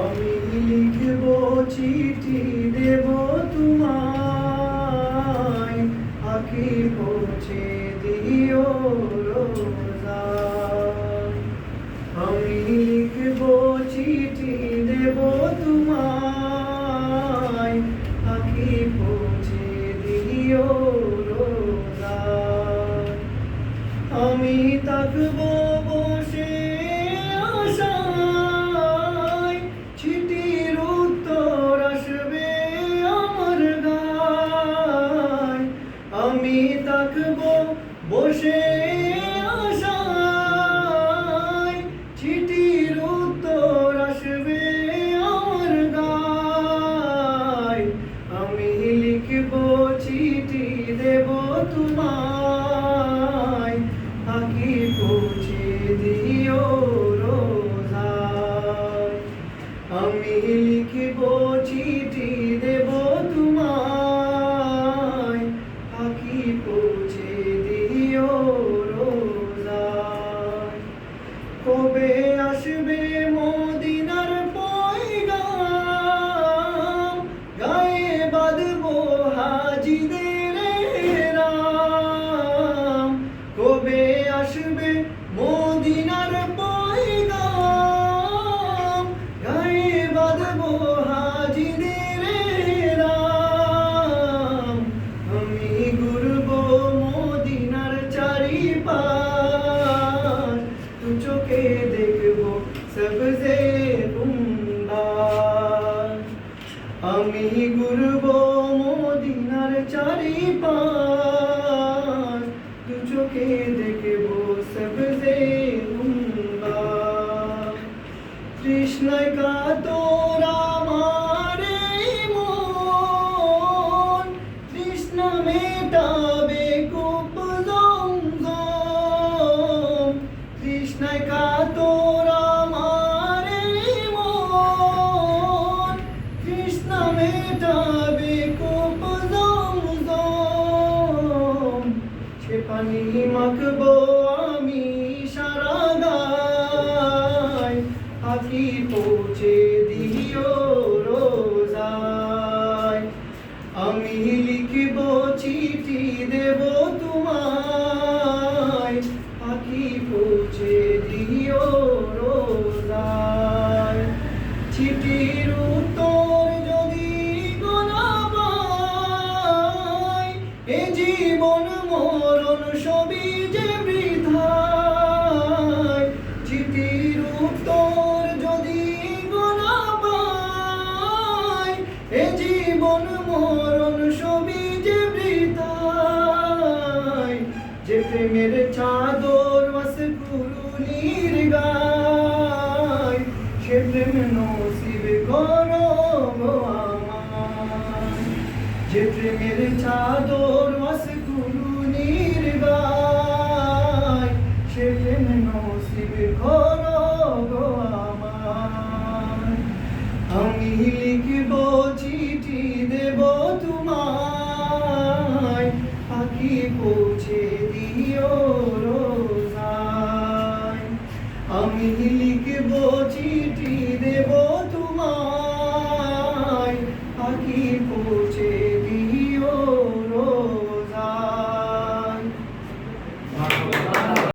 আমি লিখব চিঠি দেব তোমায়। আঁকি পৌঁছে দিও রোজা। আমি লিখব চিঠি দেব আমি তাকবো বসে আমি লিখব চিঠি দেব তোমায়। মদিনার চারিপাশ তু চোখে দেখব সবজে কুম্বার তৃষ্ণায় কাতর আমার এই মন, তৃষ্ণা মেটাবে কূপ জমজম। তৃষ্ণায় কাতর মাখবো আমি সারা গায়। আঁকি পৌঁছে দিও রোজায়। আমি মরণ সবই যে বৃথায়, যে প্রেমের চাদর বাস কুরুনির গায় সে প্রেম নসিব করো যে প্রেমের চাদর বাস কুরুনির গায় সে প্রেম নসিব করো আমি লিখব চিঠি দেব তোমায়? আঁকি